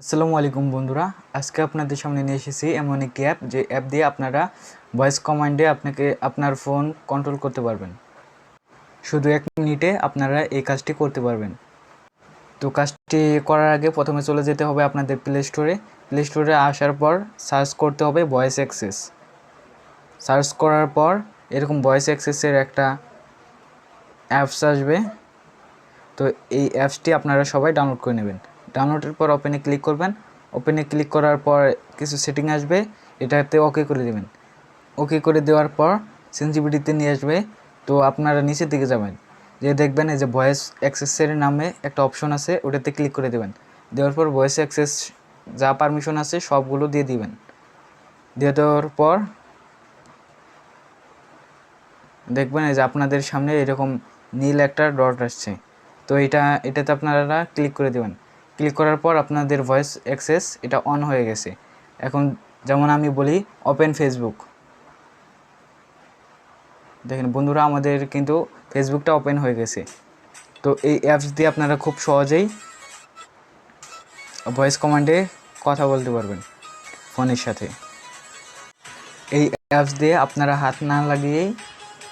আসসালামু আলাইকুম বন্ধুরা, আজকে আপনাদের সামনে নিয়ে এসেছি এমন একটি অ্যাপ যে অ্যাপ দিয়ে আপনারা ভয়েস কমান্ডে আপনাকে আপনার ফোন কন্ট্রোল করতে পারবেন। শুধু এক মিনিটে আপনারা এই কাজটি করতে পারবেন। তো কাজটি করার আগে প্রথমে চলে যেতে হবে আপনাদের প্লে স্টোরে প্লে স্টোরে আসার পর সার্চ করতে হবে ভয়েস অ্যাক্সেস সার্চ করার পর এরকম ভয়েস অ্যাক্সেসের একটা অ্যাপস আসবে। তো এই অ্যাপসটি আপনারা সবাই ডাউনলোড করে নেবেন। ডাউনলোডের পর ওপেনে ক্লিক করবেন। ওপেনে ক্লিক করার পর কিছু সেটিং আসবে। এটাতে ওকে করে দেবেন। ওকে করে দেওয়ার পর সেন্সিভিটিতে নিয়ে আসবে। তো আপনারা নিচের দিকে যাবেন। যে দেখবেন এই যে ভয়েস অ্যাক্সেসের নামে একটা অপশন আছে, ওটাতে ক্লিক করে দেবেন। দেওয়ার পর ভয়েস অ্যাক্সেস যা পারমিশন আছে, সবগুলো দিয়ে দিবেন। দিয়ে দেওয়ার পর দেখবেন এই যে আপনাদের সামনে এরকম নীল একটা ডট আসছে। তো এটা, এটাতে আপনারা ক্লিক করে দেবেন। ক্লিক করার পর আপনাদের ভয়েস অ্যাক্সেস এটা অন হয়ে গেছে। এখন যেমন আমি বলি, ওপেন ফেসবুক দেখেন বন্ধুরা, আমাদের কিন্তু ফেসবুকটা ওপেন হয়ে গেছে। তো এই অ্যাপস দিয়ে আপনারা খুব সহজেই ভয়েস কমান্ডে কথা বলতে পারবেন ফোনের সাথে। এই অ্যাপস দিয়ে আপনারা হাত না লাগিয়েই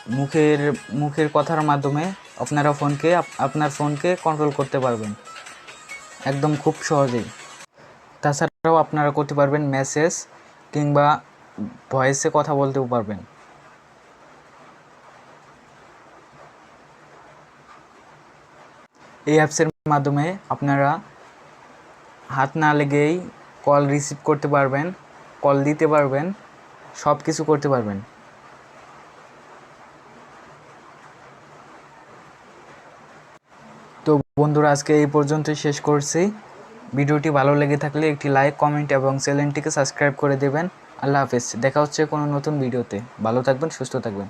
মুখের মুখের কথার মাধ্যমে আপনারা ফোনকে আপ- আপনার ফোনকে কন্ট্রোল করতে পারবেন। একদম খুব সহজেই। তাছাড়াও আপনারা করতে পারবেন মেসেজ কিংবা ভয়েসে কথা বলতেও পারবেন। এই অ্যাপসের মাধ্যমে আপনারা হাত না লেগেই কল রিসিভ করতে পারবেন কল দিতে পারবেন সব কিছু করতে পারবেন। তো বন্ধুরা, আজকে এই পর্যন্তই শেষ করছি। ভিডিওটি ভালো লেগে থাকলে একটি লাইক, কমেন্ট এবং চ্যানেলটিকে সাবস্ক্রাইব করে দেবেন। আল্লাহ হাফেজ। দেখা হচ্ছে কোনো নতুন ভিডিওতে। ভালো থাকবেন, সুস্থ থাকবেন।